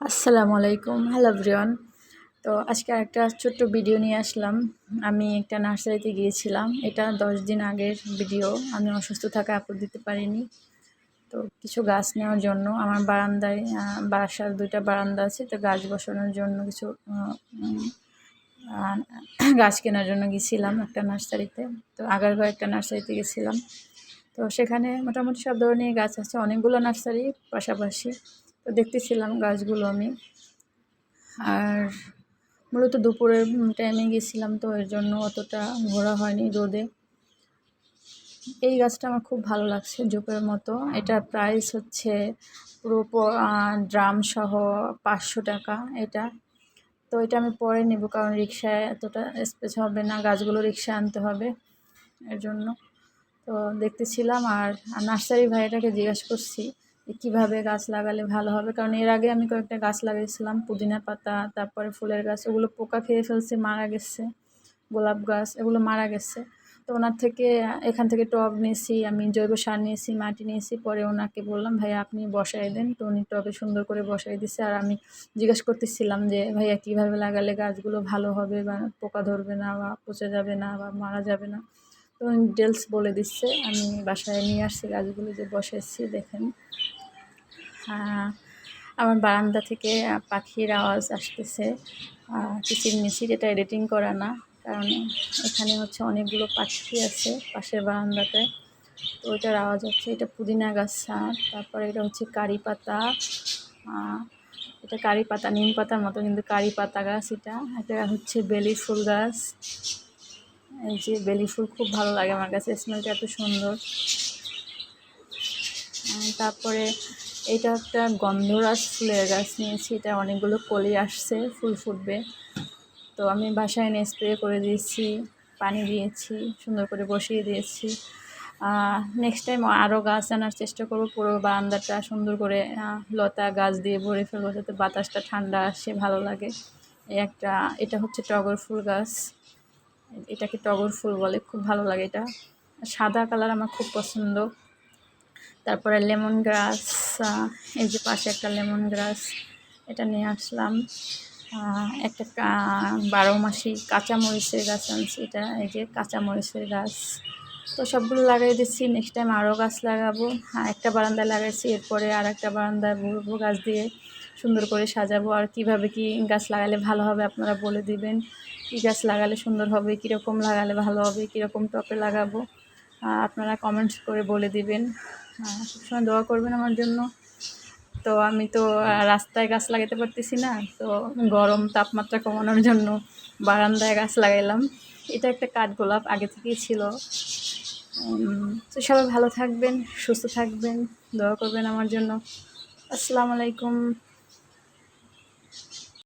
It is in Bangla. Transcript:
আসসালামু আলাইকুম। Hello everyone. তো আজকে একটা ছোট্ট ভিডিও নিয়ে আসলাম। আমি একটা নার্সারিতে গিয়েছিলাম। এটা দশ দিন আগের ভিডিও। আমি অসুস্থ থাকা আপলোড দিতে পারিনি। তো কিছু গাছ নেওয়ার জন্য আমার বারান্দায় বাসার দুইটা বারান্দা আছে। তো গাছ বসানোর জন্য কিছু গাছ কেনার জন্য গেছিলাম একটা নার্সারিতে। তো আগারগাঁও একটা নার্সারিতে গেছিলাম তো সেখানে মোটামুটি সব ধরনের গাছ আছে। অনেকগুলো নার্সারি পাশাপাশি। তো দেখতেছিলাম গাছগুলো আমি। আর মূলত দুপুরের টাইমে গেছিলাম তো এর জন্য অতটা ঘোরা হয়নি রোদে। এই গাছটা আমার খুব ভালো লাগছে জোপের মতো। এটার প্রাইস হচ্ছে পুরো ড্রাম সহ পাঁচশো টাকা এটা। তো এটা আমি পরে নেব কারণ রিক্সায় এতটা স্পেস হবে না, গাছগুলো রিক্সায় আনতে হবে এর জন্য। তো দেখতেছিলাম আর নার্সারি ভাইটাকে জিজ্ঞাসা করছি কীভাবে গাছ লাগালে ভালো হবে? কারণ এর আগে আমি কয়েকটা গাছ লাগিয়েছিলাম, পুদিনা পাতা, তারপরে ফুলের গাছ, ওগুলো পোকা খেয়ে ফেলছে, মারা গেছে। গোলাপ গাছ, এগুলো মারা গেছে। তো ওনার থেকে, এখান থেকে টব নিয়েছি, আমি জৈব সার নিয়েছি, মাটি নিয়েছি, পরে ওনাকে বললাম ভাই আপনি বসাই দেন। তো উনি টবে সুন্দর করে বসাই দিছে। আর আমি জিজ্ঞেস করতেছিলাম যে, ভাইয়া, কীভাবে লাগালে গাছগুলো ভালো হবে বা পোকা ধরবে না বা পচে যাবে না বা মারা যাবে না? তো ডিটেলস বলে দিচ্ছে, আমি বাসায় নিয়ে আসছি গাছগুলো যে বসাইছি, দেখেন। আমার বারান্দা থেকে পাখির আওয়াজ আসতেছে। কিচির মিচির এটা এডিটিং করা না, কারণ এখানে হচ্ছে অনেকগুলো পাখি আছে পাশের বারান্দাতে। তো ওইটার আওয়াজ হচ্ছে, এটা পুদিনা গাছ তারপরে এটা হচ্ছে কারি পাতা। এটা কারি পাতা, নিম পাতার মতো কিন্তু কারি পাতা গাছ এটা। এটা হচ্ছে বেলি ফুল গাছ। এই যে বেলি ফুল খুব ভালো লাগে আমার কাছে, স্মেলটা এত সুন্দর। তারপরে এটা একটা গন্ধরাজ ফুলের গাছ নিয়েছি, এটা অনেকগুলো কলি আসছে, ফুল ফুটবে। তো আমি বাসায় এনে স্প্রে করে দিয়েছি, পানি দিয়েছি, সুন্দর করে বসিয়ে দিয়েছি। নেক্সট টাইম আরও গাছ আনার চেষ্টা করব, পুরো বারান্দাটা সুন্দর করে লতা গাছ দিয়ে ভরে ফেলব যাতে বাতাসটা ঠান্ডা আসে, ভালো লাগে। এই একটা, এটা হচ্ছে টগর ফুল গাছ। এটাকে টগর ফুল বলে, খুব ভালো লাগে এটা। সাদা কালার আমার খুব পছন্দ। তারপরে লেমন গ্রাস এই যে পাশে একটা লেমন গ্রাস, এটা নিয়ে আসলাম। একটা বারো মাসি কাঁচামরিচের গাছ আনছি, এটা এই যে কাঁচামরিচের গাছ। তো সবগুলো লাগাই দিচ্ছি নেক্সট টাইম আরও গাছ লাগাবো। হ্যাঁ একটা বারান্দায় লাগাইছি, এরপরে আর একটা বারান্দায় বলব গাছ দিয়ে সুন্দর করে সাজাবো। আর কীভাবে কি গাছ লাগালে ভালো হবে আপনারা বলে দিবেন। কী গাছ লাগালে সুন্দর হবে, কীরকম লাগালে ভালো হবে, কীরকম টপে লাগাবো আপনারা কমেন্টস করে বলে দিবেন। সবসময় দোয়া করবেন আমার জন্য। তো আমি তো রাস্তায় গাছ লাগাতে পারতেছি না, তো গরম তাপমাত্রা কমানোর জন্য বারান্দায় গাছ লাগাইলাম। এটা একটা কাঠগোলাপ আগে থেকেই ছিল। তো সবাই ভালো থাকবেন, সুস্থ থাকবেন, দোয়া করবেন আমার জন্য। আসসালামু আলাইকুম।